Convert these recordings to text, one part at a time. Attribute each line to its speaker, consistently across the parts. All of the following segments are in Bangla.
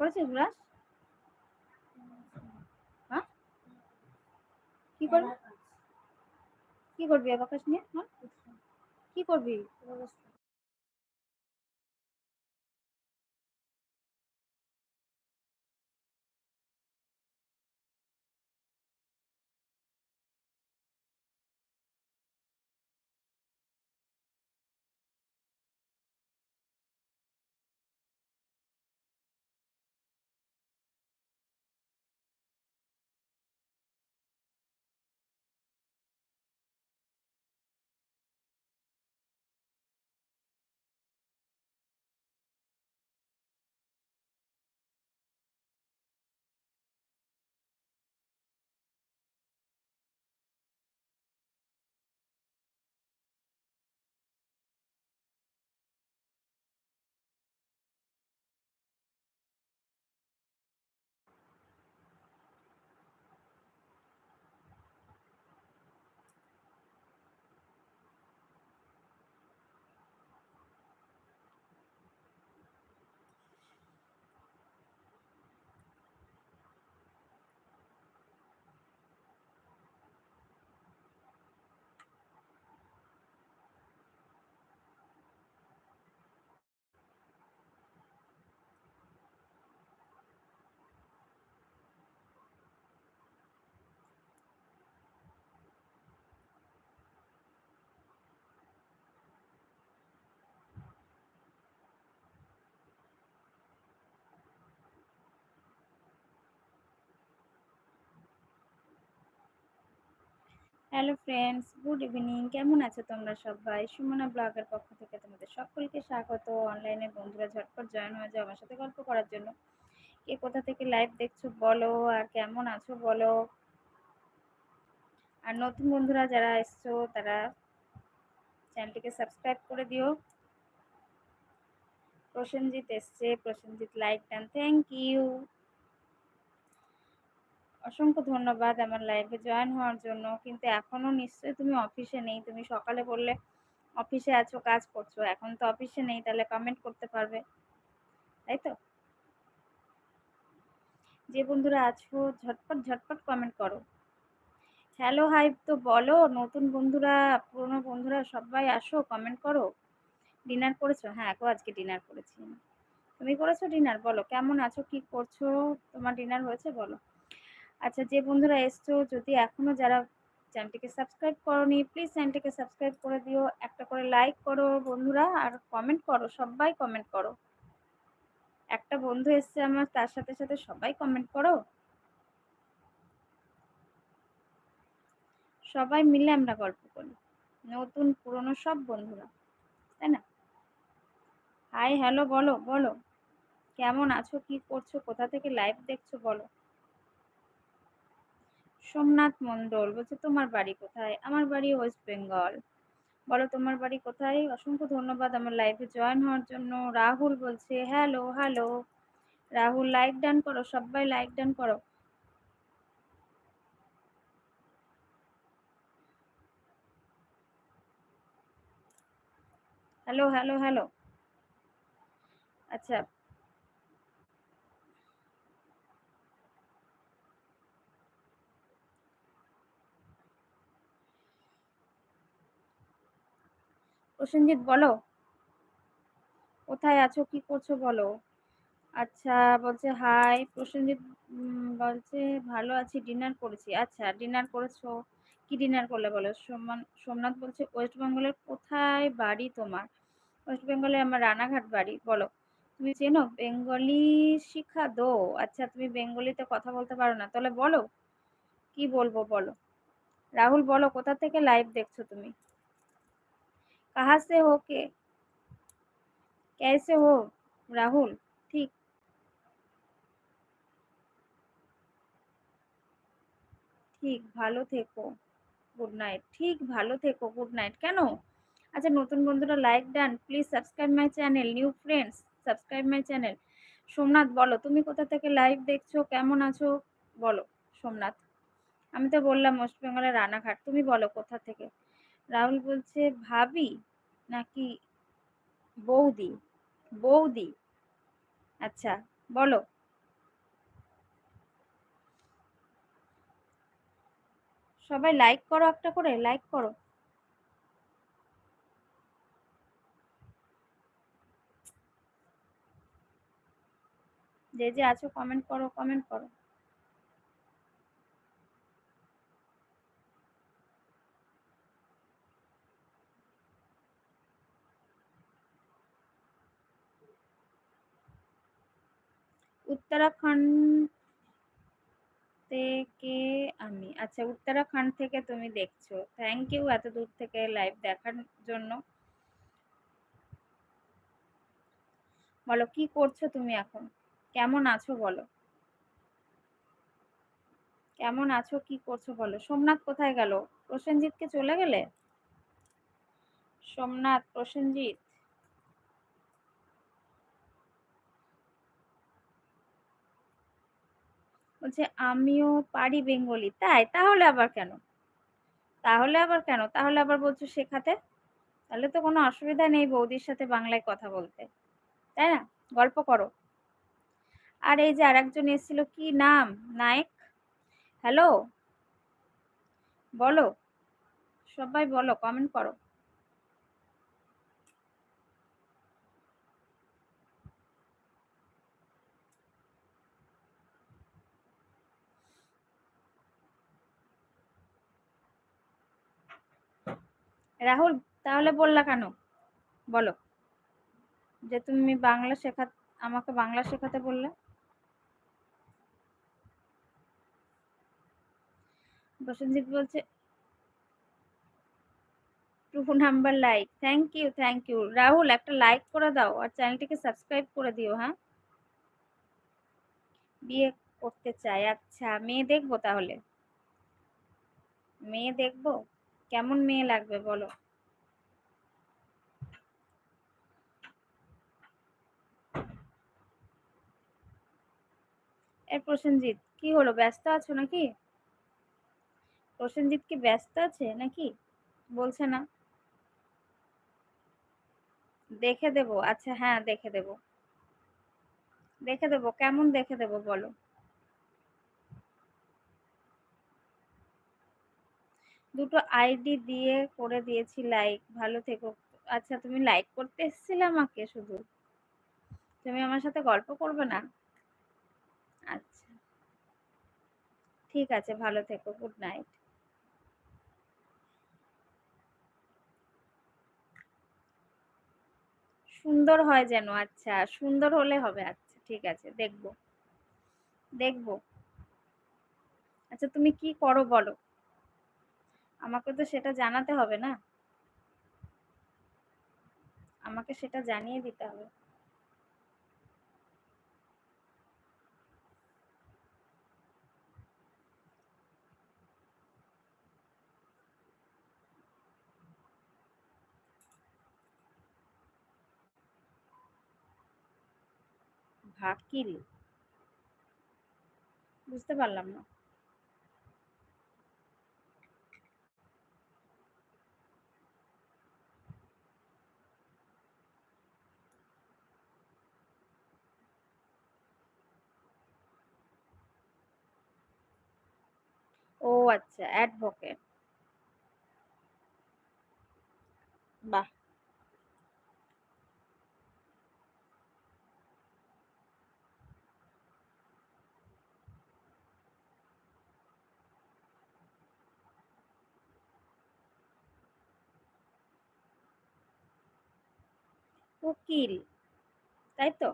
Speaker 1: করেছিস ব্রাশ হ্যাঁ? কি করবি? কি করবি অ্যাবাকাস নিয়ে? হ্যাঁ? কি করবি? Hello friends, good evening. কেমন আছো তোমরা সবাই? সুমনা ব্লগের পক্ষ থেকে তোমাদের সকলকে স্বাগত। অনলাইনে বন্ধুরা ঝটপট জয়েন হয়ে যাও আমার সাথে গল্প করার জন্য। কে কোথা থেকে লাইভ দেখছ বলো, আর কেমন আছো বলো। আর নতুন বন্ধুরা যারা এসছো, তারা চ্যানেলটিকে সাবস্ক্রাইব করে দিও। প্রসেনজিৎ এসছে, প্রসেনজিৎ লাইক দেন, থ্যাংক ইউ। অসংখ্য ধন্যবাদ আমার লাইভে জয়েন হওয়ার জন্য। কিন্তু এখনও নিশ্চয়ই তুমি অফিসে নেই। তুমি সকালে বললে অফিসে আছো, কাজ করছ। এখন তো অফিসে নেই, তাহলে কমেন্ট করতে পারবে। তাই তো? যে বন্ধুরা আছো, ঝটপট ঝটপট কমেন্ট করো। হ্যালো হাই তো বলো, নতুন বন্ধুরা, পুরনো বন্ধুরা সবাই আসো কমেন্ট করো। ডিনার করেছ? হ্যাঁ গো, আজকে ডিনার করেছি। তুমি করেছ ডিনার বলো, কেমন আছো, কি করছ? তোমার ডিনার হয়েছে? বলো। আচ্ছা যে বন্ধুরা এসছো, যদি এখনও যারা চ্যানেলটিকে সাবস্ক্রাইব করনি, প্লিজ চ্যানেলটিকে সাবস্ক্রাইব করে দিও। একটা করে লাইক করো বন্ধুরা, আর কমেন্ট করো, সবাই কমেন্ট করো। একটা বন্ধু এসছে আমার, তার সাথে সাথে সবাই কমেন্ট করো। সবাই মিলে আমরা গল্প করি, নতুন, পুরনো সব বন্ধুরা, তাই না? হাই হ্যালো বলো বলো। কেমন আছো, কি করছ, কোথা থেকে লাইভ দেখছ, বলো। সোমনাথ মণ্ডল, বলছে তোমার বাড়ি কোথায়? আমার বাড়ি ওয়েস্ট বেঙ্গল। বলো তোমার বাড়ি কোথায়? অসংখ্য ধন্যবাদ আমার লাইভে জয়েন হওয়ার জন্য। রাহুল বলছে হ্যালো হ্যালো রাহুল লাইক ডান করো, সবাই লাইক ডান করো। হ্যালো হ্যালো হ্যালো আচ্ছা প্রসেনজিৎ, বলো। কোথায় আছো? কি করছ, বলো। আচ্ছা বলছে, হাই, প্রসেনজিৎ বলছে, ভালো আছি, ডিনার করেছি। আচ্ছা ডিনার করেছ? কি ডিনার করলে, বলো? সোমান, সোমনাথ বলছে, ওয়েস্ট বেঙ্গলের কোথায় বাড়ি তোমার? ওয়েস্ট বেঙ্গলে আমার রানাঘাট বাড়ি। বলো। তুমি চেনো? বেঙ্গলি শিখা দো। আচ্ছা তুমি বেঙ্গলিতে কথা বলতে পারো না। তাহলে বলো, কি বলব, বলো? রাহুল, বলো, কোথা থেকে লাইভ দেখছ তুমি? कहाँ से हो के कैसे हो রাহুল ঠিক ঠিক ভালো থেকো গুড নাইট ঠিক ভালো থেকো গুড নাইট কেন আচ্ছা নতুন বন্ধুরা like done please subscribe my channel new friends subscribe my channel Somnath বলো তুমি কোথা থেকে লাইভ দেখছো কেমন আছো বলো সোমনাথ আমি তো বললাম ওয়েস্ট বেঙ্গলের রানাঘাট তুমি বলো কোথা থেকে রাহুল বলছে, ভাবি নাকি বৌদি? বৌদি? আচ্ছা বলো। সবাই লাইক করো একটা করে লাইক করো। যে যে আছো কমেন্ট করো কমেন্ট করো। উত্তরাখণ্ড থেকে আমি? আচ্ছা উত্তরাখণ্ড থেকে তুমি দেখছ। থ্যাংক ইউ এত দূর থেকে লাইভ দেখার জন্য। বলো, কি করছ তুমি এখন? কেমন আছো বলো? কেমন আছো, কি করছ বলো? সোমনাথ কোথায় গেল? প্রসেনজিৎকে চলে গেলে? সোমনাথ, প্রসেনজিৎ? বলছে, আমিও পারি বেঙ্গলি, তাই? তাহলে আবার কেন? তাহলে আবার কেন? তাহলে আবার বলছো শেখাতে? তাহলে তো কোনো অসুবিধা নেই বৌদির সাথে বাংলায় কথা বলতে, তাই না? গল্প করো। আর এই যে আর একজন এসেছিল, কি নাম? নায়ক। হ্যালো? বলো। সবাই বলো কমেন্ট করো। রাহুল, তাহলে বললা কেন? বলো। যে তুমি বাংলা শেখা, আমাকে বাংলা শেখাতে বললে? প্রসেনজিৎ বলছে two number like. Thank you thank you Rahul, একটা লাইক করে দাও আর চ্যানেলটিকে সাবস্ক্রাইব করে দিও হ্যাঁ? বিয়ে করতে চাই। আচ্ছা মেয়ে দেখব তাহলে? মেয়ে দেখব? কেমন মেয়ে লাগবে বলো? এ প্রসেনজিৎ, কি হলো? ব্যস্ত আছো নাকি? প্রসেনজিৎ কি ব্যস্ত আছে নাকি? বলছে না। দেখে দেব। আচ্ছা হ্যাঁ দেখে দেব। দেখে দেব। কেমন দেখে দেব বলো? দুটো আইডি দিয়ে করে দিয়েছি লাইক ভালো থেকো। আচ্ছা তুমি লাইক করতে এসেছিলে আমাকে শুধু? তুমি আমার সাথে গল্প করবে না? আচ্ছা। ঠিক আছে, ভালো থেকো গুড নাইট সুন্দর হয় যেন আচ্ছা সুন্দর হলে হবে আচ্ছা ঠিক আছে, দেখব। দেখব। আচ্ছা তুমি কি করো বলো? আমাকে তো সেটা জানাতে হবে না। আমাকে সেটা জানিয়ে দিতে হবে। ভাকিল বুঝতে পারলাম না। আচ্ছা অ্যাডভোকেট বাহ! উকিল তাই তো?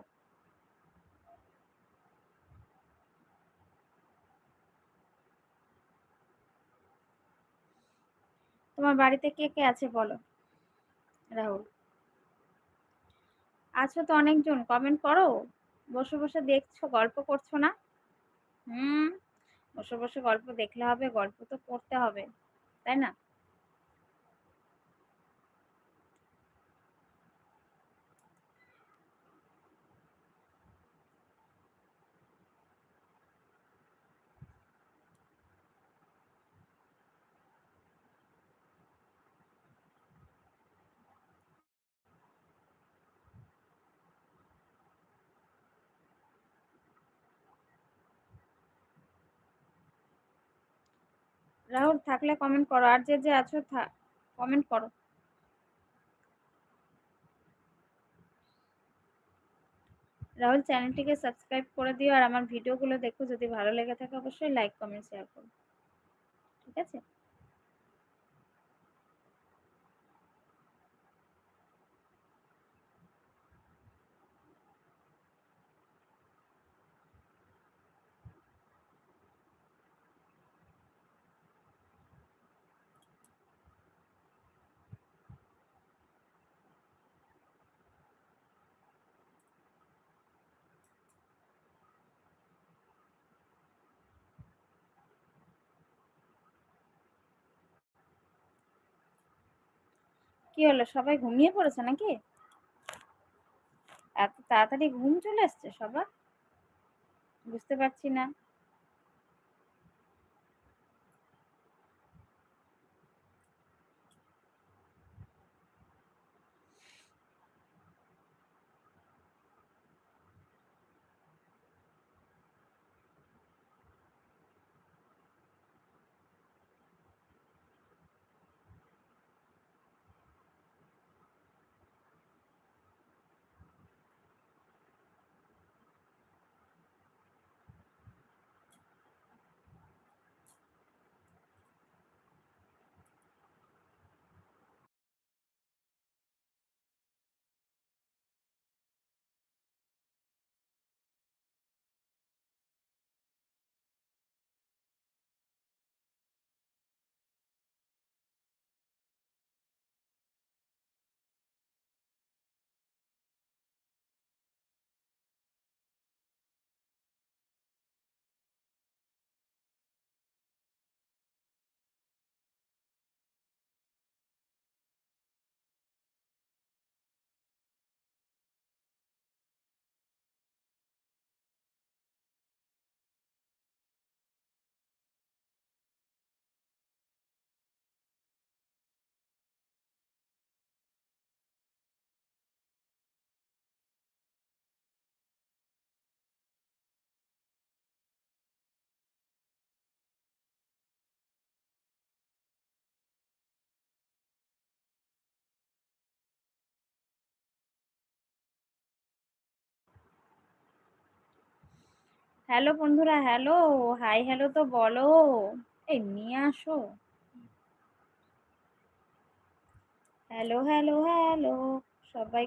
Speaker 1: তোমার বাড়িতে কে কে আছে বলো? রাহুল। আছো তো অনেকজন কমেন্ট করো। বসে বসে দেখছ, গল্প করছ না? হুম, বসে বসে গল্প দেখলে হবে, গল্প তো করতে হবে, তাই না? রাহুল, থাকলে কমেন্ট করো। আর যে যে আছো কমেন্ট করো। রাহুল চ্যানেলটিকে সাবস্ক্রাইব করে দিও। আর আমার ভিডিওগুলো দেখো। যদি ভালো লেগে থাকে, অবশ্যই লাইক কমেন্ট শেয়ার করো। ঠিক আছে? কি হলো? সবাই ঘুমিয়ে পড়েছে নাকি? এত তাড়াতাড়ি ঘুম চলে আসছে সবার? বুঝতে পারছি না। হ্যালো বন্ধুরা হ্যালো হাই হ্যালো তো বলো। এই নিয়ে আসো। হ্যালো হ্যালো হ্যালো সবাই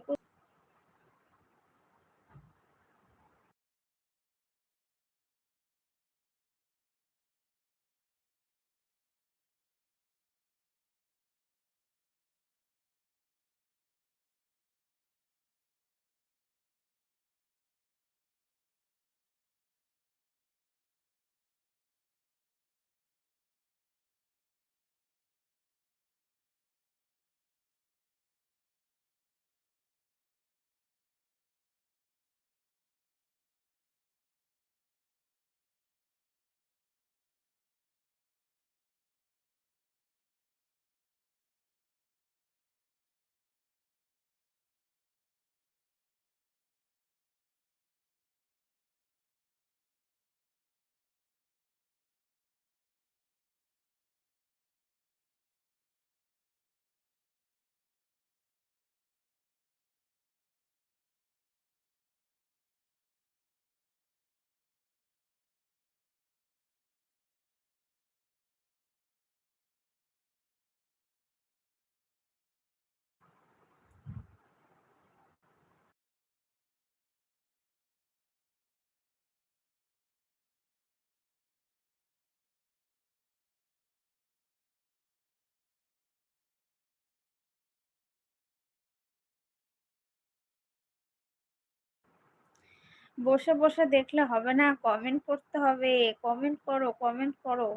Speaker 1: বসে বসে দেখলে হবে না। কমেন্ট করতে হবে। কমেন্ট করো কমেন্ট করো।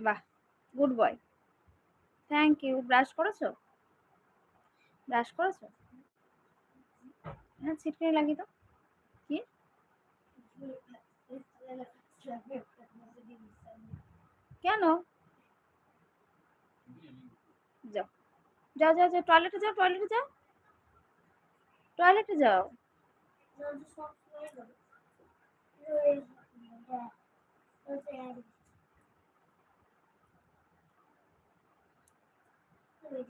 Speaker 1: বাহ good boy thank you brush করেছ? ব্রাশ করেছ? হ্যাঁ ছিটকে লাগি তো কি? কেন? যাও। যাও যাও যাও। টয়লেটে যাও টয়লেটে যাও। টয়লেটে যাও।
Speaker 2: পারি